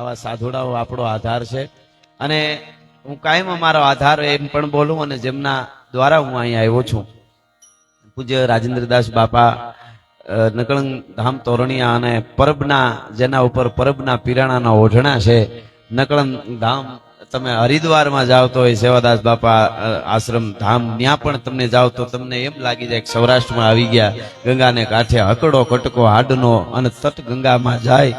આવા સાધુડાઓ આપણો આધાર છે. અને હું કાયમ મારો આધાર એમ પણ બોલું અને જેમના દ્વારા હું અહીંયા આવ્યો છું. પૂજ્ય રાજેન્દ્રદાસ બાપા નકળંગ ધામ તોરણિયા અને પરબના, જેના ઉપર પરબના પીરાણાના ઓઢણા છે. નકળંગ ધામ તમે હરિદ્વારમાં જાઓ તો એ સેવાદાસ બાપા આશ્રમ ધામ ત્યાં પણ તમને જાઓ તો તમને એમ લાગી જાય કે સૌરાષ્ટ્રમાં આવી ગયા. ગંગાને કાંઠે હકડો, કટકો, હાડનો અને તટ ગંગામાં જાય.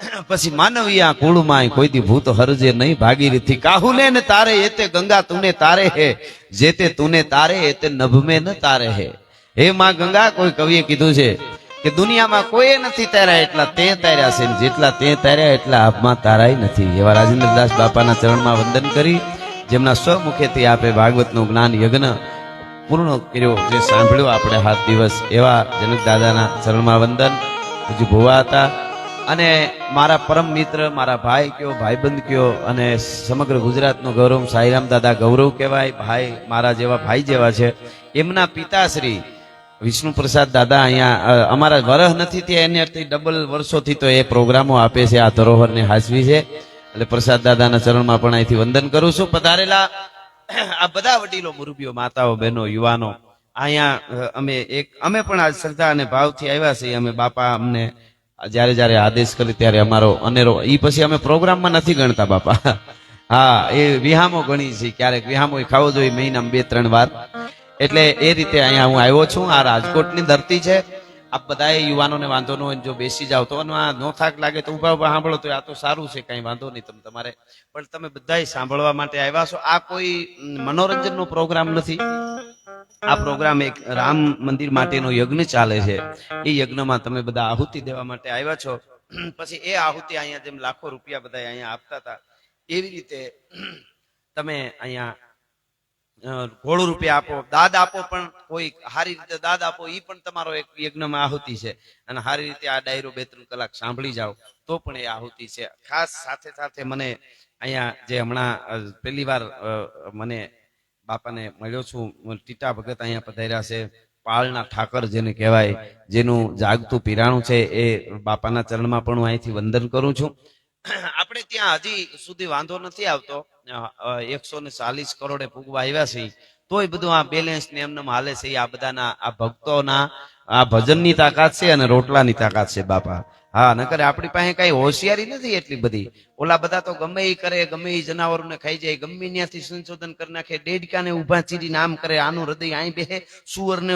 પછી માનવીયા કુળમાં કોઈ દી ભૂત હરજે નહીં ભાગીરથી કાહુને ને તારે એતે ગંગા તુને તારે હે. જેતે તુને તારે એતે નભમે ન તારે હે. હે માં ગંગા, કોઈ કવિએ કીધું છે કે દુનિયામાં કોઈ નથી તાર્યા એટલા તે તાર્યા છે જેટલા તે તાર્યા એટલા આપમાં તારાય નથી. એવા રાજેન્દ્રદાસ બાપાના ચરણમાં વંદન કરી, જેમના સ્વમુખેથી આપે ભાગવતનું જ્ઞાન યજ્ઞ પૂર્ણ કર્યો, જે સાંભળ્યો આપણે હાથ દિવસ. એવા જનક દાદાના ચરણમાં વંદન. હજુ ભુવા હતા. અને મારા પરમ મિત્ર, મારા ભાઈ કયો, ભાઈબંધ કયો અને સમગ્ર ગુજરાતનો ગૌરવ સાઈરામ દાદા ગૌરવ કહેવાય, ભાઈ મારા જેવા, ભાઈ જેવા છે. એમના પિતાશ્રી વિષ્ણુ પ્રસાદ દાદા અહીંયા અમારા વરહ નથી ત્યાં એની ડબલ વર્ષોથી તો એ પ્રોગ્રામો આપે છે, આ ધરોહરને હાજવી છે. એટલે પ્રસાદ દાદાના ચરણમાં પણ અહીંથી વંદન કરું છું. પધારેલા આ બધા વડીલો, મુરબીઓ, માતાઓ, બહેનો, યુવાનો, અહીંયા અમે એક, અમે પણ આ શ્રદ્ધા અને ભાવથી આવ્યા છીએ. અમે બાપા અમને જ્યારે જ્યારે આદેશ કરી ત્યારે અમારો અનેરો એ પછી અમે પ્રોગ્રામમાં નથી ગણતા બાપા. હા, એ વિહામો ગણી છે ક્યારેક વિહામો ખાવો જોઈએ મહિનામાં બે, ત્રણ વાર. એટલે એ રીતે અહીંયા હું આવ્યો છું. આ રાજકોટની ધરતી છે. આપ બધા યુવાનોને વાંધો ન જો બેસી જાવ તો આ નો થાક લાગે તો ઊભા ઊભા સાંભળો તો આ તો સારું છે, કઈ વાંધો નહીં તમે, તમારે. પણ તમે બધા સાંભળવા માટે આવ્યા છો. આ કોઈ મનોરંજનનો પ્રોગ્રામ નથી? આ પ્રોગ્રામ એક રામ મંદિર માટેનો યજ્ઞ ચાલે છે. એ યજ્ઞમાં તમે બધા આહુતિ દેવા માટે આવ્યા છો. પછી એ આહુતિ અહીંયા જેમ લાખો રૂપિયા બધા અહીંયા આપતા હતા, એવી રીતે તમે અહીંયા ઘોડું રૂપિયા આપો, દાદ આપો પણ કોઈ સારી રીતે દાદ આપો એ પણ તમારો એક યજ્ઞમાં આહુતિ છે. અને સારી રીતે આ ડાયરો બે ત્રણ કલાક સાંભળી જાઓ, તો પણ એ આહુતિ છે. ખાસ સાથે સાથે મને અહીંયા જે હમણાં પહેલી વાર મને બાપાને મળ્યો છું ટીટા ભગત અહીંયા પધાર્યા છે, પાળના ઠાકર જેને કહેવાય, જેનું જાગતું પીરાણું છે, એ બાપાના ચરણમાં પણ હું અહીંથી વંદન કરું છું. આપણે ત્યાં હજી સુધી વાંધો નથી આવતો. એકસો ને ચાલીસ કરોડે પૂગવા આવ્યા છે તોય બધું આ બેલેન્સ ને એમને હાલે છે, આ બધાના, આ ભક્તોના, આ ભજનની તાકાત છે અને રોટલાની તાકાત છે, બાપા. હા, નકર આપણી પાસે કઈ હોશિયારી નથી એટલી બધી. ઓલા બધા તો ગમે એ કરે, ગમે એ જનાવરોને ખાઈ જાય, ગમે ત્યાંથી સંશોધન કરી નાખે, ડેડકાને ઊભા ચીરીને આમ કરે, આનું હૃદય અહીં બેહે સુવરને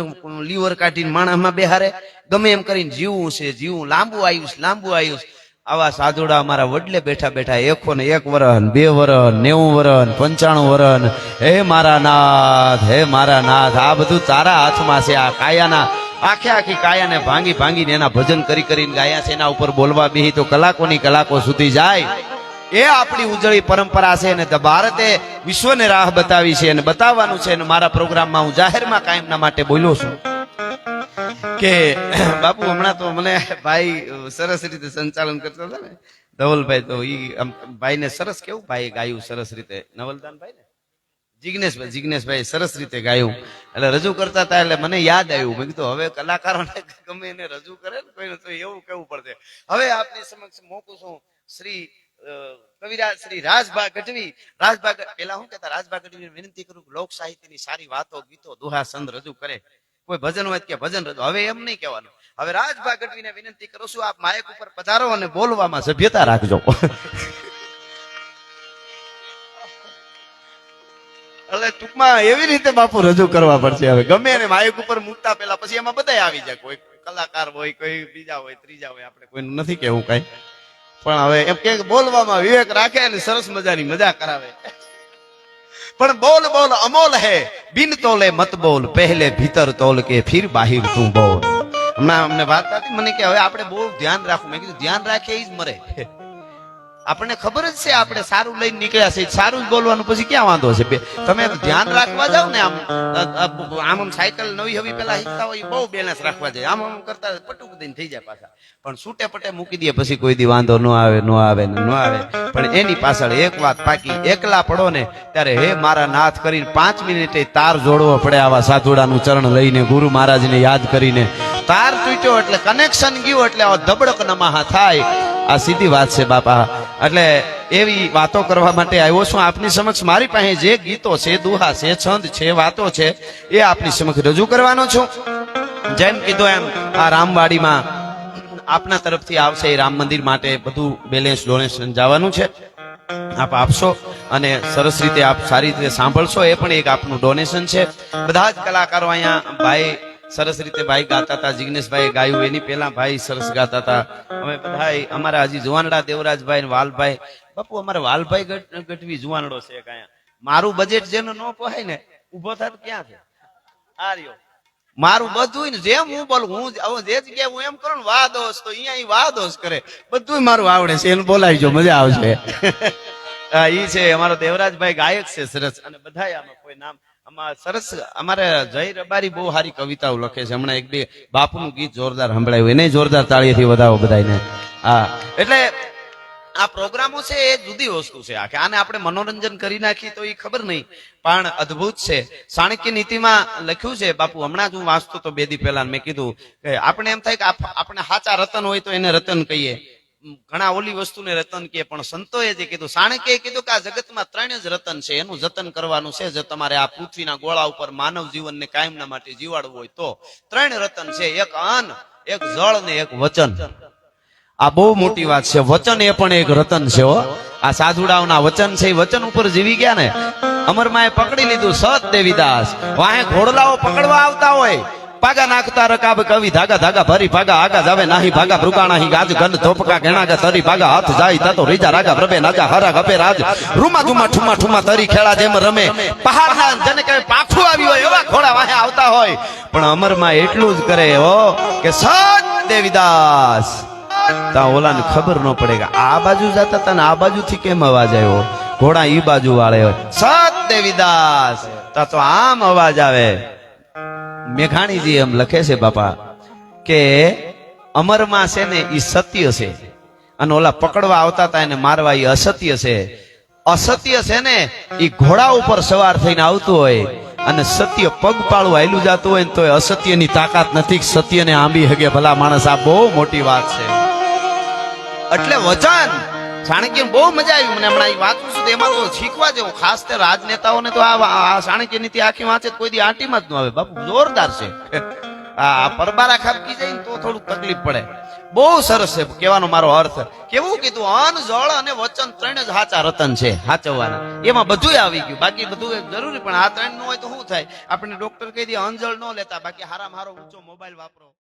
લીવર કાઢીને માણસમાં બેહારે. ગમે એમ કરીને જીવવું છે જીવવું લાંબુ આયુષ લાંબુ આયુષ. આવા સાધુડા અમારા વડલે બેઠા બેઠા એકો ને એક વરન બે વરન નેવું વરન પંચાણું વરન હે મારા નાથ, હે મારા નાથ, આ બધું તારા હાથમાં છે. આ કાયાના, આખે આખી કાયાને ભાંગી ભાંગીને એના ભજન કરી કરીને ગાયા છે. એના ઉપર બોલવા બેહી તો કલાકોની કલાકો સુધી જાય. એ આપણી ઉજળી પરંપરા છે અને ભારતે વિશ્વને રાહ બતાવી છે અને બતાવવાનું છે અને મારા પ્રોગ્રામમાં હું જાહેરમાં કાયમના માટે બોલ્યો છું. કે બાપુ, હમણાં તો મને ભાઈ સરસ રીતે સંચાલન કરતા હતા ને. ધવલભાઈ તો ઈ ભાઈને સરસ કેવું? ભાઈ ગાયું સરસ રીતે. નવલદાનભાઈ ને જિગ્નેશભાઈ જિગ્નેશભાઈ સરસ રીતે ગાયું. એટલે રજૂ કરતા હતા એટલે મને યાદ આવ્યું. મેં કીધું, હવે કલાકારોને ગમે એને રજૂ કરે ને કોઈને તો એવું કેવું પડશે. હવે આપની સમક્ષ મોકું છું શ્રી કવિરાજ, શ્રી રાજભા ગઢવી રાજભા પેલા હું કહેતા? રાજભા ગઢવી વિનંતી કરું લોક સાહિત્યની સારી વાતો, ગીતો, દુહા સંદ રજૂ કરે. કોઈ ભજન હોય કે ભજન હવે એમ નહીં કહેવાનું. હવે રાજભા ગઢવીને વિનંતી કરું છું, આપ માયક ઉપર પધારો અને બોલવામાં સભ્યતા રાખજો. એટલે ટૂંકમાં એવી રીતે બાપુ રજૂ કરવા પડશે હવે. ગમે એને માયક ઉપર મૂકતા પેલા પછી એમાં બધા આવી જાય. કોઈ કલાકાર હોય, કોઈ બીજા હોય, ત્રીજા હોય, આપણે કોઈનું નથી કેવું કઈ. પણ હવે એમ કે બોલવામાં વિવેક રાખે અને સરસ મજાની મજા કરાવે. પણ બોલ બોલ અમોલ હે, બિન તોલે મત બોલ, પહેલે ભીતર તોલ કે ફિર બાહિર તું બોલ. હમણાં અમને વાત હતી મને કે હવે આપણે બહુ ધ્યાન રાખવું. મેં કીધું, ધ્યાન રાખે એ જ મરે. આપણને ખબર જ છે, આપણે સારું લઈને નીકળ્યા છે સારું જ બોલવાનું પછી ક્યાં વાંધો છે? બે- તમે ધ્યાન રાખવા જાવ ને આમ આમ આમ સાયકલ નવી હવી પેલા શીખતા હોય, બહુ બેલેન્સ રાખવા જાય. આમ આમ કરતા પટુક દઈને થઈ જાય પાછા. પણ છૂટે પટે મૂકી દે પછી કોઈ દી વાંધો ન આવે ન આવે ન આવે. પણ એની પાછળ એક વાત પાકી, એકલા પડો ને ત્યારે હે, મારા નાથ કરીને પાંચ મિનિટે તાર જોડવો પડે આવા સાધુડાનું ચરણ લઈને, ગુરુ મહારાજને યાદ કરીને. તાર તૂટ્યો એટલે કનેક્શન ગયું એટલે ધબડક નમાહા થાય. આ સીધી વાત છે, બાપા. એટલે એવી વાતો કરવા માટે આવ્યો છું. આપની સમક્ષ મારી પાસે જે ગીતો છે, દુહા છે, છંદ છે, વાતો છે, એ આપની સમક્ષ રજૂ કરવાનો છું. જેમ કીધું એમ, આ રામવાડીમાં આપના તરફથી આવશે એ રામ મંદિર માટે બધું બેલેન્સ ડોનેશન જવાનું છે. આપ આપશો અને સરસ રીતે આપ સારી રીતે સાંભળશો. એ પણ એક આપનું ડોનેશન છે. બધા જ કલાકારો અહીંયા ભાઈ સરસ રીતે ભાઈ ગાતા હતા. જિગ્નેશભાઈ ગાયું. એની પહેલા ભાઈ સરસ ગાતા હતા. અમે બધા અમારા હજી જુવાનડા દેવરાજભાઈ વાલભાઈ. બાપુ અમારે વાલભાઈ ગઢવી જુવાનડો છે કાંઈ મારું બજેટ જેનો ન પહોંચાય ને ઊભો થાય ક્યાં છે? આ મારું બધું ને જેમ હું બોલું હું જ- જગ્યાએ હું એમ કરું ને વાહ દોસ્ત તો અહીંયા વાહ કરે. બધું મારું આવડે છે એને બોલાવીજો મજા આવશે. હા, ઈ છે અમારો દેવરાજભાઈ ગાયક છે સરસ. અને બધાય આમાં કોઈ નામ આમાં સરસ, અમારે જય રબારી બહુ સારી કવિતાઓ લખે છે. હમણાં એક બે બાપુનું ગીત જોરદાર સંભળાયું. એને જોરદાર તાળીથી વધાવો બધાને હા. એટલે આ પ્રોગ્રામો છે એ જુદી વસ્તુ છે આ કે આને આપણે મનોરંજન કરી નાખીએ તો એ ખબર નહીં, પણ અદ્ભુત છે. ચાણક્ય નીતિમાં લખ્યું છે, બાપુ, હમણાં જ હું વાંચતો તો બે દી પહેલા મેં કીધું કે આપણે એમ થાય કે આપણે સાચા રતન હોય તો એને રતન કહીએ. ઘણા ઓલી વસ્તુને રતન કે પણ સંતોએ જે કીધું, સાણકે કીધું કે આ જગતમાં ત્રણ જ રતન છે. એનું જતન કરવાનું છે. જો તમારે આ પૃથ્વીના ગોળા ઉપર માનવ જીવનને કાયમના માટે જીવાડવું હોય તો ત્રણ રતન છે. એક અન્ન, એક જળ ને એક વચન. આ બહુ મોટી વાત છે. વચન એ પણ એક રતન છે હો. આ સાધુડાઓના વચન છે વચન ઉપર જીવી ગયા ને. અમરમાં પકડી લીધું, સત દેવીદાસ. વાહે ઘોડલાઓ પકડવા આવતા હોય. પાગા નાખતા રકાબ કવિ, ધાગા ધાગા ભરી ભાગા, આગા જાવે નાહી ભાગા, ભૃગાણા હી ગાજ, ગંધ ધોપકા ઘેણા ગા, તરી ભાગા, હાથ જાય તાતો રીજા રાગા પ્રભે નાજા, હરા ગપે રાજ. રૂમા ધુમા ઠુમા ઠુમા તરી ખેડા જેમ રમે. પહાડના જને કે પાખું આવ્યું હોય એવા ઘોડા વાહે આવતા હોય. પણ અમરમાં એટલું જ કરે હો કે સત દેવીદાસ. તા ઓલાને ખબર ન પડે કે આ બાજુ જતા તા ને આ બાજુથી કેમ અવાજ આવ્યો? ઘોડા ઈ બાજુ વાળે હોય. સત દેવીદાસ. તા તો આમ અવાજ આવે. મેઘાણીજી એમ લખે છે, બાપા, કે અમરમાં છે ને એ સત્ય છે. અને ઓલા પકડવા આવતા હતા એને મારવા એ અસત્ય છે. અસત્ય છે ને એ ઘોડા ઉપર સવાર થઈને આવતું હોય અને સત્ય પગપાળું હાયલું જતું હોય ને તો અસત્યની તાકાત નથી સત્યને આંબી હગે. ભલા માણસ, આ બહુ મોટી વાત છે. એટલે વચન ચાણક્ય બહુ મજા આવી. મને હમણાં વાંચું છું એમાં તો શીખવા જેવું. ખાસ તે રાજનેતાઓને તો આ ચાણક્ય નીતિ આખી વાંચે કોઈ દી આંટીમાં જ ન આવે. બાપુ, જોરદાર છે. આ પરબારા ખાબકી જાય તો થોડું તકલીફ પડે. બહુ સરસ છે. કહેવાનો મારો અર્થ. કેવું કીધું? અન્ન જળ અને વચન ત્રણ જ હાચા રતન છે, હાચવવાના. એમાં બધું આવી ગયું. બાકી બધું જરૂરી, પણ આ ત્રણનું હોય તો શું થાય? આપણે ડોક્ટર કહી દે જળ ન લેતા. બાકી હારા હારો ઊંચો મોબાઈલ વાપરો.